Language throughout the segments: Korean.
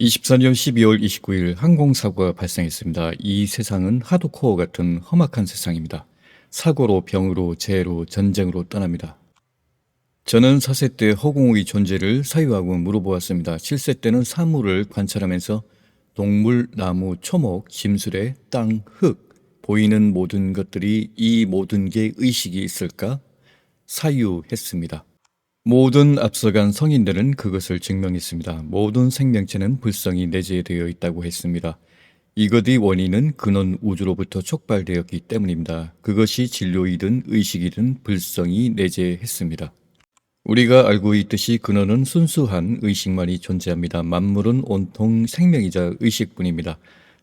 (24년 12월 29일) 항공사고가 발생했습니다. 이 세상은 하드코어 같은 험악한 세상입니다. 사고로 병으로 재해로 전쟁으로 떠납니다. 저는 4세 때 허공의 존재를 사유하고 물어보았습니다. 7세 때는 사물을 관찰하면서 동물, 나무, 초목, 짐수레, 땅, 흙, 보이는 모든 것들이 이 모든 게 의식이 있을까? 사유했습니다. 모든 앞서간 성인들은 그것을 증명했습니다. 모든 생명체는 불성이 내재되어 있다고 했습니다. 이것의 원인은 근원 우주로부터 촉발되었기 때문입니다. 그것이 진료이든 의식이든 불성이 내재했습니다. 우리가 알고 있듯이 근원은 순수한 의식만이 존재합니다. 만물은 온통 생명이자 의식뿐입니다.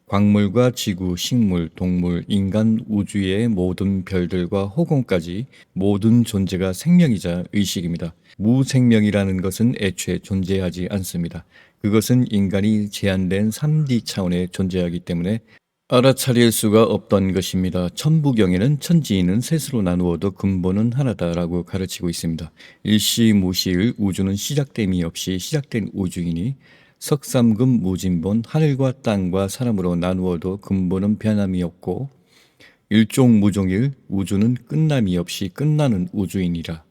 광물과 지구, 식물, 동물, 인간, 우주의 모든 별들과 호공까지 모든 존재가 생명이자 의식입니다. 무생명이라는 것은 애초에 존재하지 않습니다. 그것은 인간이 제한된 3D 차원에 존재하기 때문에 알아차릴 수가 없던 것입니다. 천부경에는 천지인은 셋으로 나누어도 근본은 하나다라고 가르치고 있습니다. 일시무시일 우주는 시작됨이 없이 시작된 우주이니 석삼금 무진본 하늘과 땅과 사람으로 나누어도 근본은 변함이 없고 일종무종일 우주는 끝남이 없이 끝나는 우주이니라.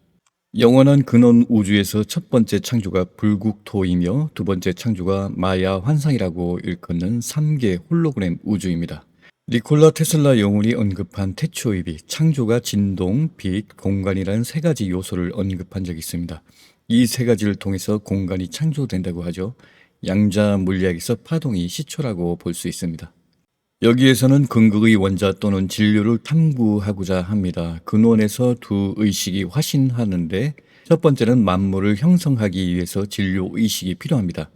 영원한 근원 우주에서 첫 번째 창조가 불국토이며 두 번째 창조가 마야 환상이라고 일컫는 3개 홀로그램 우주입니다. 니콜라 테슬라 영혼이 언급한 태초입이 창조가 진동, 빛, 공간이라는 세 가지 요소를 언급한 적이 있습니다. 이 세 가지를 통해서 공간이 창조된다고 하죠. 양자 물리학에서 파동이 시초라고 볼 수 있습니다. 여기에서는 근극의 원자 또는 진료를 탐구하고자 합니다. 근원에서 두 의식이 화신하는데 첫 번째는 만물을 형성하기 위해서 진료 의식이 필요합니다.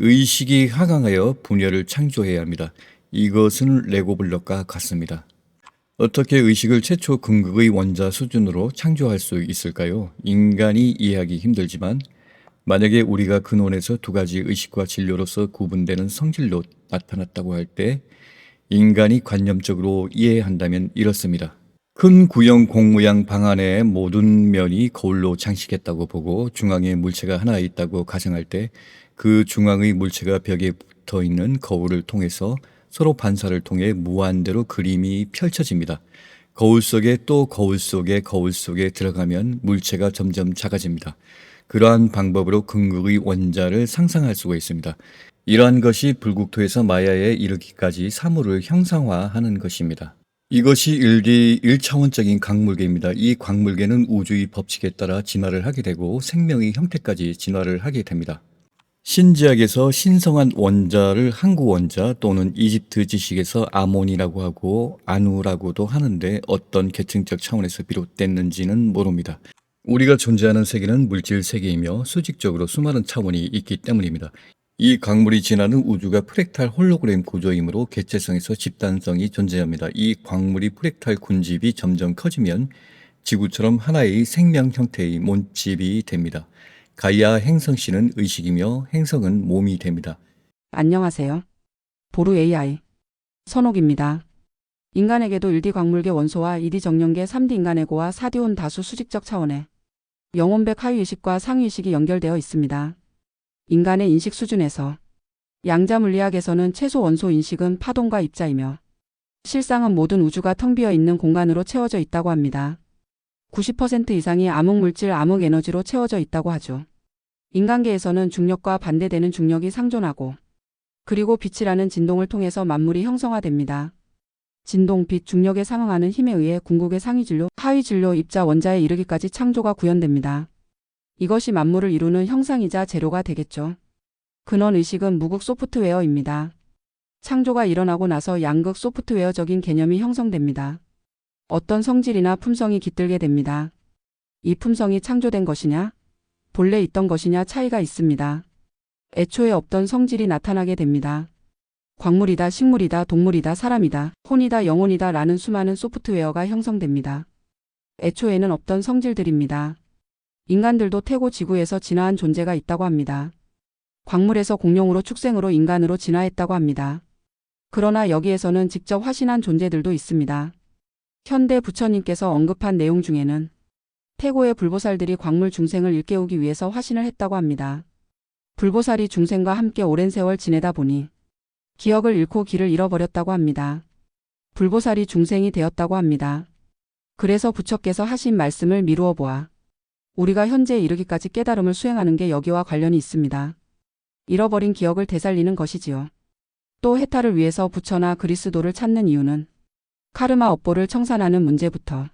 의식이 하강하여 분열을 창조해야 합니다. 이것은 레고 블럭과 같습니다. 어떻게 의식을 최초 근극의 원자 수준으로 창조할 수 있을까요? 인간이 이해하기 힘들지만 만약에 우리가 근원에서 두 가지 의식과 진료로서 구분되는 성질로 나타났다고 할 때 인간이 관념적으로 이해한다면 이렇습니다. 큰 구형 공무양 방 안에 모든 면이 거울로 장식했다고 보고 중앙에 물체가 하나 있다고 가정할 때 그 중앙의 물체가 벽에 붙어 있는 거울을 통해서 서로 반사를 통해 무한대로 그림이 펼쳐집니다. 거울 속에 또 거울 속에 거울 속에 들어가면 물체가 점점 작아집니다. 그러한 방법으로 근극의 원자를 상상할 수가 있습니다. 이러한 것이 불국토에서 마야에 이르기까지 사물을 형상화하는 것입니다. 이것이 일기 1차원적인 광물계입니다. 이 광물계는 우주의 법칙에 따라 진화를 하게 되고 생명의 형태까지 진화를 하게 됩니다. 신지학에서 신성한 원자를 항구 원자 또는 이집트 지식에서 아몬이라고 하고 아누라고도 하는데 어떤 계층적 차원에서 비롯됐는지는 모릅니다. 우리가 존재하는 세계는 물질 세계이며 수직적으로 수많은 차원이 있기 때문입니다. 이 광물이 지나는 우주가 프랙탈 홀로그램 구조이므로 개체성에서 집단성이 존재합니다. 이 광물이 프랙탈 군집이 점점 커지면 지구처럼 하나의 생명 형태의 몸집이 됩니다. 가이아 행성씨는 의식이며 행성은 몸이 됩니다. 안녕하세요. 보루 AI 선옥입니다. 인간에게도 1D 광물계 원소와 2D 정령계 3D 인간에고와 4D 온 다수 수직적 차원의 영혼백 하위의식과 상위의식이 연결되어 있습니다. 인간의 인식 수준에서 양자 물리학에서는 최소 원소 인식은 파동과 입자이며 실상은 모든 우주가 텅 비어 있는 공간으로 채워져 있다고 합니다. 90% 이상이 암흑 물질 암흑 에너지로 채워져 있다고 하죠. 인간계에서는 중력과 반대되는 중력이 상존하고 그리고 빛이라는 진동을 통해서 만물이 형성화됩니다. 진동, 빛, 중력에 상응하는 힘에 의해 궁극의 상위 진료, 하위 진료, 입자, 원자에 이르기까지 창조가 구현됩니다. 이것이 만물을 이루는 형상이자 재료가 되겠죠. 근원 의식은 무극 소프트웨어입니다. 창조가 일어나고 나서 양극 소프트웨어적인 개념이 형성됩니다. 어떤 성질이나 품성이 깃들게 됩니다. 이 품성이 창조된 것이냐, 본래 있던 것이냐 차이가 있습니다. 애초에 없던 성질이 나타나게 됩니다. 광물이다, 식물이다, 동물이다, 사람이다, 혼이다, 영혼이다 라는 수많은 소프트웨어가 형성됩니다. 애초에는 없던 성질들입니다. 인간들도 태고 지구에서 진화한 존재가 있다고 합니다. 광물에서 공룡으로 축생으로 인간으로 진화했다고 합니다. 그러나 여기에서는 직접 화신한 존재들도 있습니다. 현대 부처님께서 언급한 내용 중에는 태고의 불보살들이 광물 중생을 일깨우기 위해서 화신을 했다고 합니다. 불보살이 중생과 함께 오랜 세월 지내다 보니 기억을 잃고 길을 잃어버렸다고 합니다. 불보살이 중생이 되었다고 합니다. 그래서 부처께서 하신 말씀을 미루어 보아 우리가 현재에 이르기까지 깨달음을 수행하는 게 여기와 관련이 있습니다. 잃어버린 기억을 되살리는 것이지요. 또 해탈을 위해서 부처나 그리스도를 찾는 이유는 카르마 업보를 청산하는 문제부터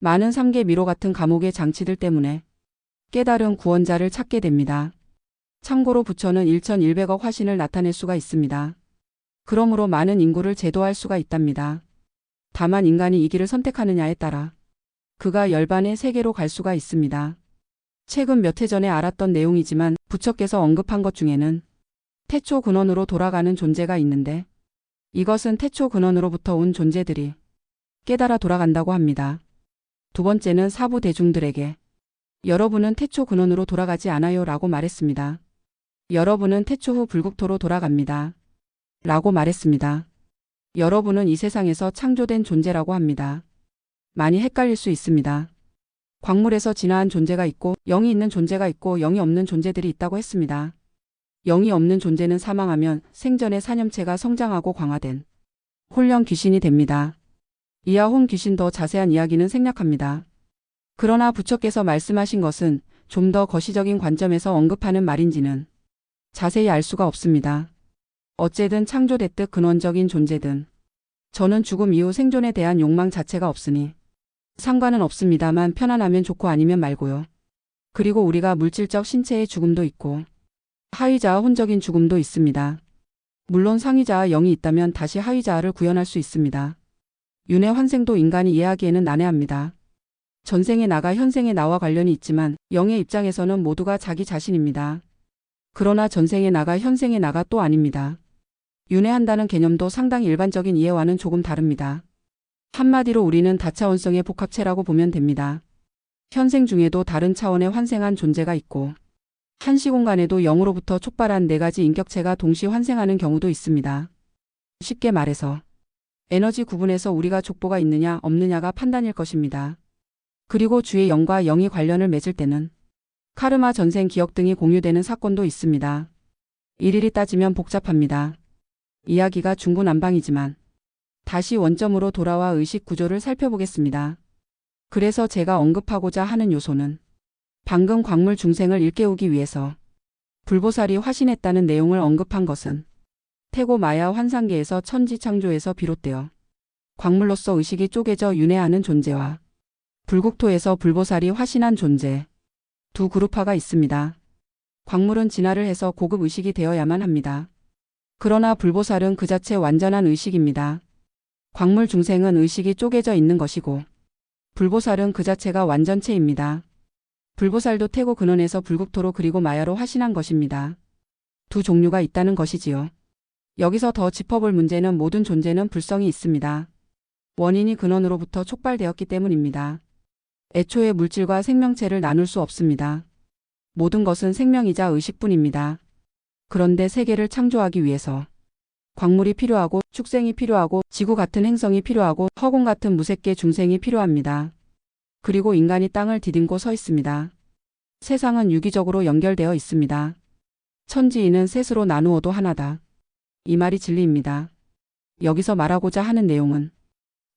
많은 삼계 미로 같은 감옥의 장치들 때문에 깨달은 구원자를 찾게 됩니다. 참고로 부처는 1100억 화신을 나타낼 수가 있습니다. 그러므로 많은 인구를 제도할 수가 있답니다. 다만 인간이 이 길을 선택하느냐에 따라 그가 열반의 세계로 갈 수가 있습니다. 최근 몇 해 전에 알았던 내용이지만 부처께서 언급한 것 중에는 태초 근원으로 돌아가는 존재가 있는데 이것은 태초 근원으로부터 온 존재들이 깨달아 돌아간다고 합니다. 두 번째는 사부 대중들에게 여러분은 태초 근원으로 돌아가지 않아요 라고 말했습니다. 여러분은 태초 후 불국토로 돌아갑니다. 라고 말했습니다. 여러분은 이 세상에서 창조된 존재라고 합니다. 많이 헷갈릴 수 있습니다. 광물에서 진화한 존재가 있고 영이 있는 존재가 있고 영이 없는 존재들이 있다고 했습니다. 영이 없는 존재는 사망하면 생전의 사념체가 성장하고 강화된 혼령 귀신이 됩니다. 이하 혼 귀신 더 자세한 이야기는 생략합니다. 그러나 부처께서 말씀하신 것은 좀 더 거시적인 관점에서 언급하는 말인지는 자세히 알 수가 없습니다. 어쨌든 창조됐듯 근원적인 존재든 저는 죽음 이후 생존에 대한 욕망 자체가 없으니 상관은 없습니다만 편안하면 좋고 아니면 말고요. 그리고 우리가 물질적 신체의 죽음도 있고 하위자와 혼적인 죽음도 있습니다. 물론 상위자와 영이 있다면 다시 하위자를 구현할 수 있습니다. 윤회 환생도 인간이 이해하기에는 난해합니다. 전생의 나가 현생의 나와 관련이 있지만 영의 입장에서는 모두가 자기 자신입니다. 그러나 전생의 나가 현생의 나가 또 아닙니다. 윤회한다는 개념도 상당히 일반적인 이해와는 조금 다릅니다. 한마디로 우리는 다차원성의 복합체라고 보면 됩니다. 현생 중에도 다른 차원의 환생한 존재가 있고 한 시 공간에도 영으로부터 촉발한 네 가지 인격체가 동시 환생하는 경우도 있습니다. 쉽게 말해서 에너지 구분에서 우리가 족보가 있느냐 없느냐가 판단일 것입니다. 그리고 주의 영과 영이 관련을 맺을 때는 카르마 전생 기억 등이 공유되는 사건도 있습니다. 일일이 따지면 복잡합니다. 이야기가 중구난방이지만 다시 원점으로 돌아와 의식 구조를 살펴보겠습니다. 그래서 제가 언급하고자 하는 요소는 방금 광물 중생을 일깨우기 위해서 불보살이 화신했다는 내용을 언급한 것은 태고 마야 환상계에서 천지 창조에서 비롯되어 광물로서 의식이 쪼개져 윤회하는 존재와 불국토에서 불보살이 화신한 존재 두 그룹화가 있습니다. 광물은 진화를 해서 고급 의식이 되어야만 합니다. 그러나 불보살은 그 자체 완전한 의식입니다. 광물 중생은 의식이 쪼개져 있는 것이고 불보살은 그 자체가 완전체입니다. 불보살도 태고 근원에서 불국토로 그리고 마야로 화신한 것입니다. 두 종류가 있다는 것이지요. 여기서 더 짚어볼 문제는 모든 존재는 불성이 있습니다. 원인이 근원으로부터 촉발되었기 때문입니다. 애초에 물질과 생명체를 나눌 수 없습니다. 모든 것은 생명이자 의식뿐입니다. 그런데 세계를 창조하기 위해서 광물이 필요하고 축생이 필요하고 지구 같은 행성이 필요하고 허공 같은 무색계 중생이 필요합니다. 그리고 인간이 땅을 디딤고 서 있습니다. 세상은 유기적으로 연결되어 있습니다. 천지인은 셋으로 나누어도 하나다. 이 말이 진리입니다. 여기서 말하고자 하는 내용은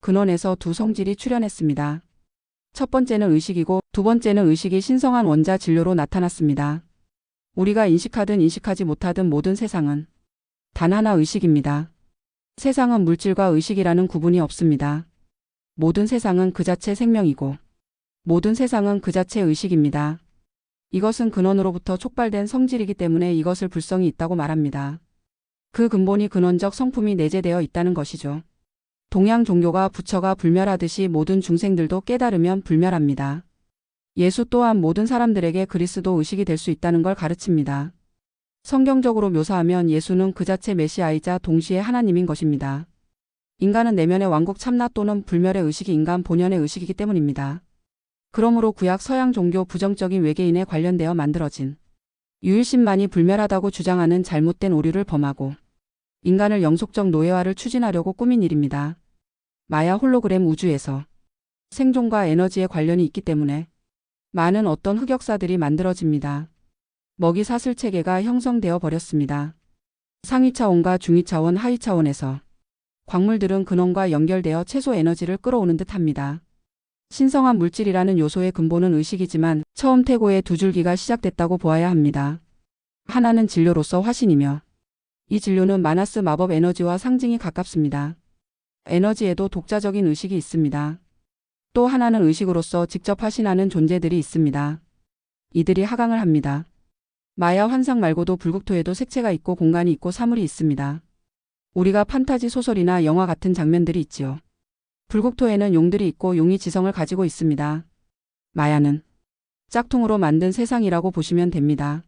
근원에서 두 성질이 출현했습니다. 첫 번째는 의식이고 두 번째는 의식이 신성한 원자 진료로 나타났습니다. 우리가 인식하든 인식하지 못하든 모든 세상은 단 하나 의식입니다. 세상은 물질과 의식이라는 구분이 없습니다. 모든 세상은 그 자체 생명이고 모든 세상은 그 자체 의식입니다. 이것은 근원으로부터 촉발된 성질이기 때문에 이것을 불성이 있다고 말합니다. 그 근본이 근원적 성품이 내재되어 있다는 것이죠. 동양 종교가 부처가 불멸하듯이 모든 중생들도 깨달으면 불멸합니다. 예수 또한 모든 사람들에게 그리스도 의식이 될 수 있다는 걸 가르칩니다. 성경적으로 묘사하면 예수는 그 자체 메시아이자 동시에 하나님인 것입니다. 인간은 내면의 왕국 참나 또는 불멸의 의식이 인간 본연의 의식이기 때문입니다. 그러므로 구약 서양 종교 부정적인 외계인에 관련되어 만들어진 유일신만이 불멸하다고 주장하는 잘못된 오류를 범하고 인간을 영속적 노예화를 추진하려고 꾸민 일입니다. 마야 홀로그램 우주에서 생존과 에너지에 관련이 있기 때문에 많은 어떤 흑역사들이 만들어집니다. 먹이 사슬 체계가 형성되어 버렸습니다. 상위 차원과 중위 차원, 하위 차원에서 광물들은 근원과 연결되어 최소 에너지를 끌어오는 듯 합니다. 신성한 물질이라는 요소의 근본은 의식이지만 처음 태고의 두 줄기가 시작됐다고 보아야 합니다. 하나는 진료로서 화신이며 이 진료는 마나스 마법 에너지와 상징이 가깝습니다. 에너지에도 독자적인 의식이 있습니다. 또 하나는 의식으로서 직접 화신하는 존재들이 있습니다. 이들이 하강을 합니다. 마야 환상 말고도 불국토에도 색채가 있고 공간이 있고 사물이 있습니다. 우리가 판타지 소설이나 영화 같은 장면들이 있지요. 불국토에는 용들이 있고 용이 지성을 가지고 있습니다. 마야는 짝퉁으로 만든 세상이라고 보시면 됩니다.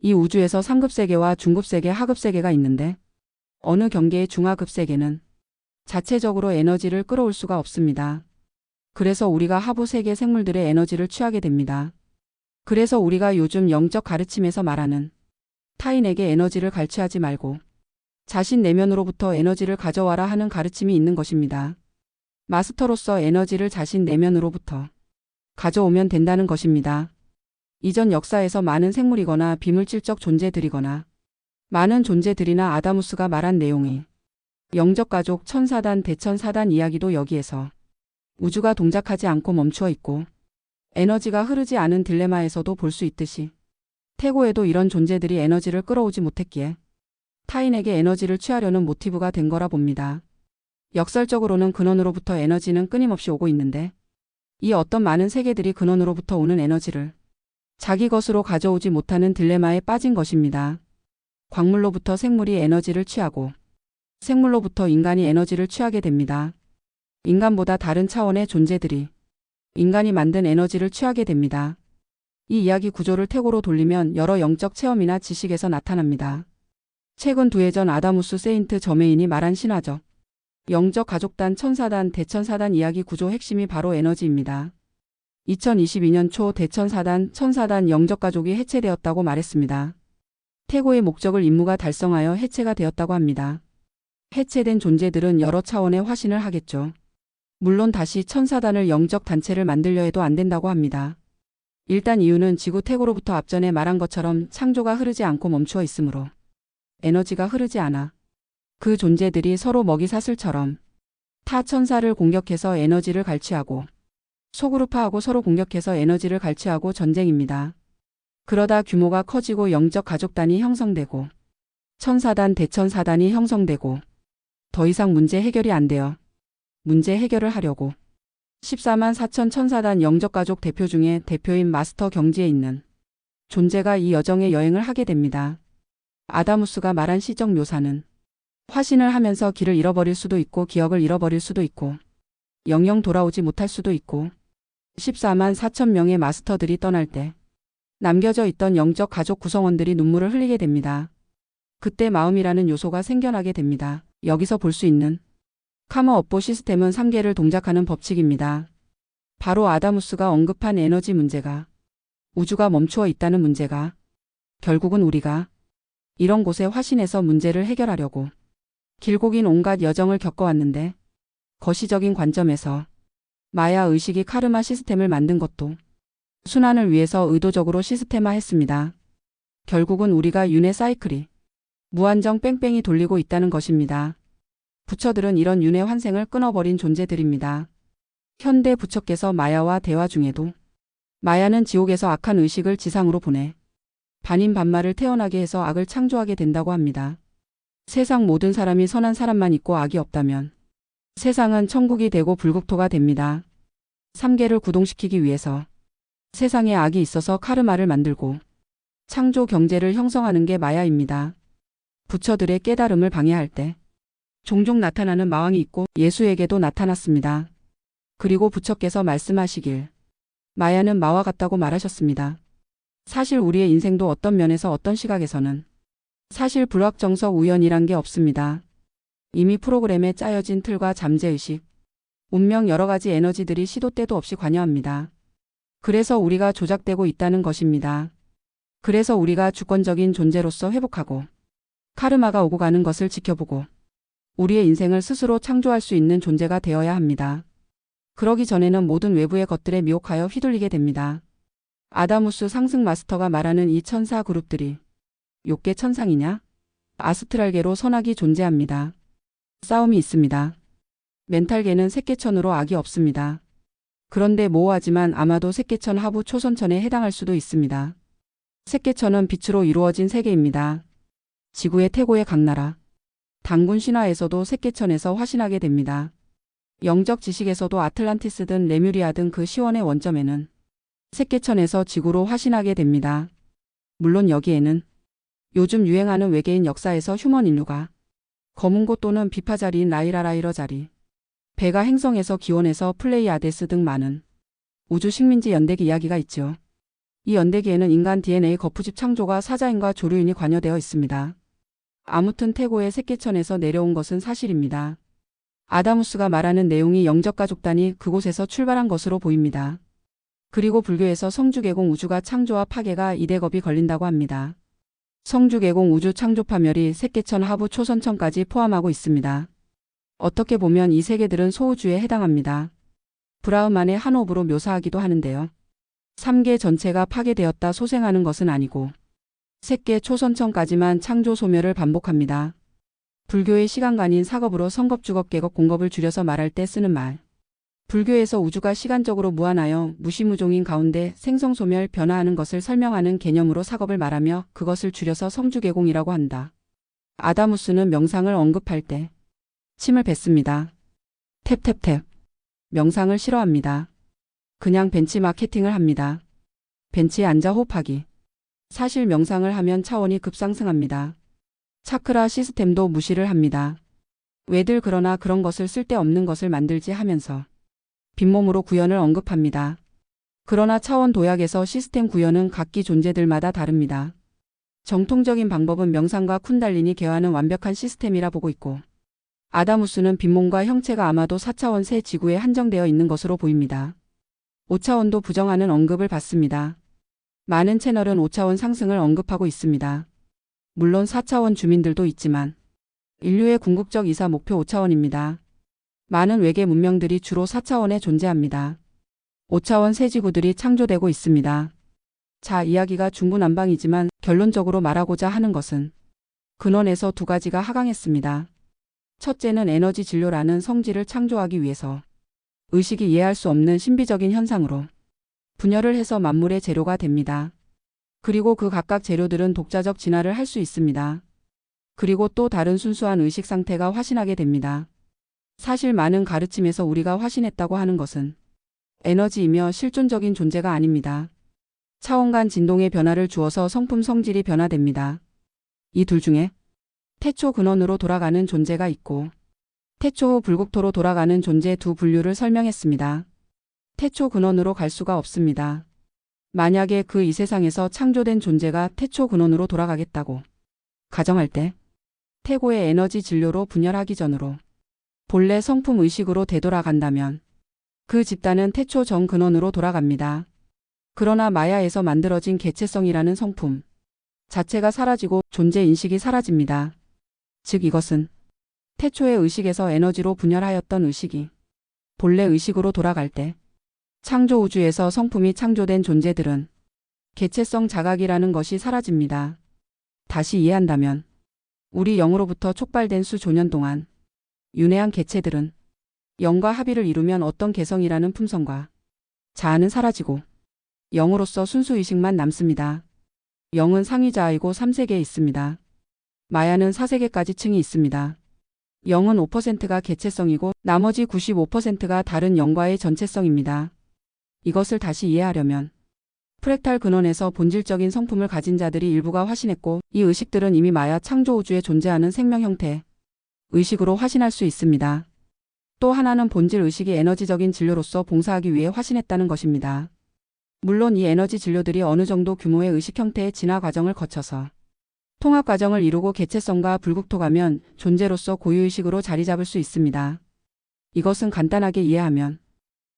이 우주에서 상급 세계와 중급 세계, 하급 세계가 있는데 어느 경계의 중하급 세계는 자체적으로 에너지를 끌어올 수가 없습니다. 그래서 우리가 하부 세계 생물들의 에너지를 취하게 됩니다. 그래서 우리가 요즘 영적 가르침에서 말하는 타인에게 에너지를 갈취하지 말고 자신 내면으로부터 에너지를 가져와라 하는 가르침이 있는 것입니다. 마스터로서 에너지를 자신 내면으로부터 가져오면 된다는 것입니다. 이전 역사에서 많은 생물이거나 비물질적 존재들이거나 많은 존재들이나 아다무스가 말한 내용이 영적 가족 천사단 대천사단 이야기도 여기에서 우주가 동작하지 않고 멈추어 있고 에너지가 흐르지 않은 딜레마에서도 볼 수 있듯이 태고에도 이런 존재들이 에너지를 끌어오지 못했기에 타인에게 에너지를 취하려는 모티브가 된 거라 봅니다. 역설적으로는 근원으로부터 에너지는 끊임없이 오고 있는데 이 어떤 많은 세계들이 근원으로부터 오는 에너지를 자기 것으로 가져오지 못하는 딜레마에 빠진 것입니다. 광물로부터 생물이 에너지를 취하고 생물로부터 인간이 에너지를 취하게 됩니다. 인간보다 다른 차원의 존재들이 인간이 만든 에너지를 취하게 됩니다. 이 이야기 구조를 태고로 돌리면 여러 영적 체험이나 지식에서 나타납니다. 최근 두해전 아다무스 세인트 저메인이 말한 신화적 영적 가족단 천사단 대천사단 이야기 구조 핵심이 바로 에너지입니다. 2022년 초 대천사단 천사단 영적 가족이 해체되었다고 말했습니다. 태고의 목적을 임무가 달성하여 해체가 되었다고 합니다. 해체된 존재들은 여러 차원의 화신을 하겠죠. 물론 다시 천사단을 영적 단체를 만들려 해도 안 된다고 합니다. 일단 이유는 지구 태고로부터 앞전에 말한 것처럼 창조가 흐르지 않고 멈추어 있으므로 에너지가 흐르지 않아 그 존재들이 서로 먹이 사슬처럼 타 천사를 공격해서 에너지를 갈취하고 소그룹화하고 서로 공격해서 에너지를 갈취하고 전쟁입니다. 그러다 규모가 커지고 영적 가족단이 형성되고 천사단 대천사단이 형성되고 더 이상 문제 해결이 안 돼요. 문제 해결을 하려고 14만 4천 천사단 영적가족 대표 중에 대표인 마스터 경지에 있는 존재가 이 여정의 여행을 하게 됩니다. 아다무스가 말한 시적 묘사는 화신을 하면서 길을 잃어버릴 수도 있고 기억을 잃어버릴 수도 있고 영영 돌아오지 못할 수도 있고 14만 4천 명의 마스터들이 떠날 때 남겨져 있던 영적 가족 구성원들이 눈물을 흘리게 됩니다. 그때 마음이라는 요소가 생겨나게 됩니다. 여기서 볼 수 있는 카머 업보 시스템은 3개를 동작하는 법칙입니다. 바로 아다무스가 언급한 에너지 문제가 우주가 멈추어 있다는 문제가 결국은 우리가 이런 곳에 화신해서 문제를 해결하려고 길고 긴 온갖 여정을 겪어왔는데 거시적인 관점에서 마야 의식이 카르마 시스템을 만든 것도 순환을 위해서 의도적으로 시스템화했습니다. 결국은 우리가 윤회 사이클이 무한정 뺑뺑이 돌리고 있다는 것입니다. 부처들은 이런 윤회 환생을 끊어버린 존재들입니다. 현대 부처께서 마야와 대화 중에도 마야는 지옥에서 악한 의식을 지상으로 보내 반인 반말을 태어나게 해서 악을 창조하게 된다고 합니다. 세상 모든 사람이 선한 사람만 있고 악이 없다면 세상은 천국이 되고 불국토가 됩니다. 삼계를 구동시키기 위해서 세상에 악이 있어서 카르마를 만들고 창조 경제를 형성하는 게 마야입니다. 부처들의 깨달음을 방해할 때 종종 나타나는 마왕이 있고 예수에게도 나타났습니다. 그리고 부처께서 말씀하시길 마야는 마와 같다고 말하셨습니다. 사실 우리의 인생도 어떤 면에서 어떤 시각에서는 사실 불확정성 우연이란 게 없습니다. 이미 프로그램에 짜여진 틀과 잠재의식, 운명 여러 가지 에너지들이 시도 때도 없이 관여합니다. 그래서 우리가 조작되고 있다는 것입니다. 그래서 우리가 주권적인 존재로서 회복하고 카르마가 오고 가는 것을 지켜보고 우리의 인생을 스스로 창조할 수 있는 존재가 되어야 합니다. 그러기 전에는 모든 외부의 것들에 미혹하여 휘둘리게 됩니다. 아다무스 상승 마스터가 말하는 이 천사 그룹들이 욕계 천상이냐? 아스트랄계로 선악이 존재합니다. 싸움이 있습니다. 멘탈계는 새끼천으로 악이 없습니다. 그런데 모호하지만 아마도 새끼천 하부 초선천에 해당할 수도 있습니다. 새끼천은 빛으로 이루어진 세계입니다. 지구의 태고의 강나라. 당군 신화에서도 새끼천에서 화신하게 됩니다. 영적 지식에서도 아틀란티스 든 레뮤리아 등 그 시원의 원점에는 새끼천에서 지구로 화신하게 됩니다. 물론 여기에는 요즘 유행하는 외계인 역사에서 휴먼 인류가 검은 곳 또는 비파 자리인 라이라라이러 자리, 배가 행성에서 기원해서 플레이아데스 등 많은 우주 식민지 연대기 이야기가 있죠. 이 연대기에는 인간 DNA 거푸집 창조가 사자인과 조류인이 관여되어 있습니다. 아무튼 태고의 새끼천에서 내려온 것은 사실입니다. 아다무스가 말하는 내용이 영적가족단이 그곳에서 출발한 것으로 보입니다. 그리고 불교에서 성주계공 우주가 창조와 파괴가 이대겁이 걸린다고 합니다. 성주계공 우주 창조 파멸이 새끼천 하부 초선천까지 포함하고 있습니다. 어떻게 보면 이 세계들은 소우주에 해당합니다. 브라흐만의 한 옵으로 묘사하기도 하는데요. 3개 전체가 파괴되었다 소생하는 것은 아니고 새계 초선천까지만 창조 소멸을 반복합니다. 불교의 시간관인 사겁으로 성겁 주겁 계겁 공겁을 줄여서 말할 때 쓰는 말. 불교에서 우주가 시간적으로 무한하여 무시무종인 가운데 생성소멸 변화하는 것을 설명하는 개념으로 사겁을 말하며 그것을 줄여서 성주계공이라고 한다. 아다무스는 명상을 언급할 때 침을 뱉습니다. 탭탭탭. 명상을 싫어합니다. 그냥 벤치 마케팅을 합니다. 벤치에 앉아 호흡하기. 사실 명상을 하면 차원이 급상승합니다. 차크라 시스템도 무시를 합니다. 왜들 그러나 그런 것을 쓸데없는 것을 만들지 하면서 빈몸으로 구현을 언급합니다. 그러나 차원 도약에서 시스템 구현은 각기 존재들마다 다릅니다. 정통적인 방법은 명상과 쿤달린이 개화하는 완벽한 시스템이라 보고 있고 아다무스는 빈몸과 형체가 아마도 4차원 새 지구에 한정되어 있는 것으로 보입니다. 5차원도 부정하는 언급을 받습니다. 많은 채널은 5차원 상승을 언급하고 있습니다. 물론 4차원 주민들도 있지만 인류의 궁극적 이사 목표 5차원입니다. 많은 외계 문명들이 주로 4차원에 존재합니다. 5차원 새 지구들이 창조되고 있습니다. 자, 이야기가 중구난방이지만 결론적으로 말하고자 하는 것은 근원에서 두 가지가 하강했습니다. 첫째는 에너지 진료라는 성질을 창조하기 위해서 의식이 이해할 수 없는 신비적인 현상으로 분열을 해서 만물의 재료가 됩니다. 그리고 그 각각 재료들은 독자적 진화를 할 수 있습니다. 그리고 또 다른 순수한 의식 상태가 화신하게 됩니다. 사실 많은 가르침에서 우리가 화신했다고 하는 것은 에너지이며 실존적인 존재가 아닙니다. 차원 간 진동의 변화를 주어서 성품 성질이 변화됩니다. 이 둘 중에 태초 근원으로 돌아가는 존재가 있고 태초 후 불국토로 돌아가는 존재 두 분류를 설명했습니다. 태초 근원으로 갈 수가 없습니다. 만약에 그 이 세상에서 창조된 존재가 태초 근원으로 돌아가겠다고 가정할 때 태고의 에너지 진료로 분열하기 전으로 본래 성품 의식으로 되돌아간다면 그 집단은 태초 정 근원으로 돌아갑니다. 그러나 마야에서 만들어진 개체성이라는 성품 자체가 사라지고 존재 인식이 사라집니다. 즉 이것은 태초의 의식에서 에너지로 분열하였던 의식이 본래 의식으로 돌아갈 때 창조 우주에서 성품이 창조된 존재들은 개체성 자각이라는 것이 사라집니다. 다시 이해한다면 우리 영으로부터 촉발된 수 조년 동안 윤회한 개체들은 영과 합의를 이루면 어떤 개성이라는 품성과 자아는 사라지고 영으로서 순수 의식만 남습니다. 영은 상위자이고 3세계에 있습니다. 마야는 4세계까지 층이 있습니다. 영은 5%가 개체성이고 나머지 95%가 다른 영과의 전체성입니다. 이것을 다시 이해하려면 프랙탈 근원에서 본질적인 성품을 가진 자들이 일부가 화신했고 이 의식들은 이미 마야 창조 우주에 존재하는 생명 형태, 의식으로 화신할 수 있습니다. 또 하나는 본질 의식이 에너지적인 진료로서 봉사하기 위해 화신했다는 것입니다. 물론 이 에너지 진료들이 어느 정도 규모의 의식 형태의 진화 과정을 거쳐서 통합 과정을 이루고 개체성과 불국토가면 존재로서 고유의식으로 자리 잡을 수 있습니다. 이것은 간단하게 이해하면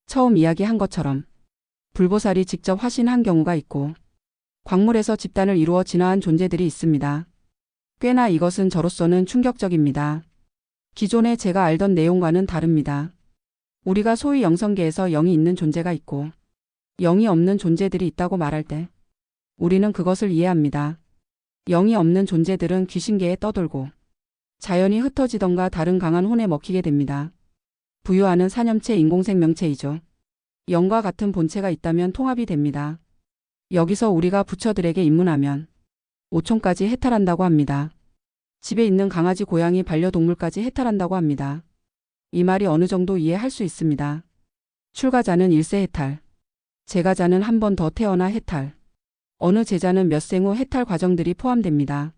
처음 이야기한 것처럼 불보살이 직접 화신한 경우가 있고 광물에서 집단을 이루어 진화한 존재들이 있습니다. 꽤나 이것은 저로서는 충격적입니다. 기존에 제가 알던 내용과는 다릅니다. 우리가 소위 영성계에서 영이 있는 존재가 있고 영이 없는 존재들이 있다고 말할 때 우리는 그것을 이해합니다. 영이 없는 존재들은 귀신계에 떠돌고 자연이 흩어지던가 다른 강한 혼에 먹히게 됩니다. 부유하는 사념체 인공생명체이죠. 영과 같은 본체가 있다면 통합이 됩니다. 여기서 우리가 부처들에게 입문하면 5촌까지 해탈한다고 합니다. 집에 있는 강아지, 고양이, 반려동물까지 해탈한다고 합니다. 이 말이 어느 정도 이해할 수 있습니다. 출가자는 일세 해탈, 제가자는 한 번 더 태어나 해탈, 어느 제자는 몇 생 후 해탈 과정들이 포함됩니다.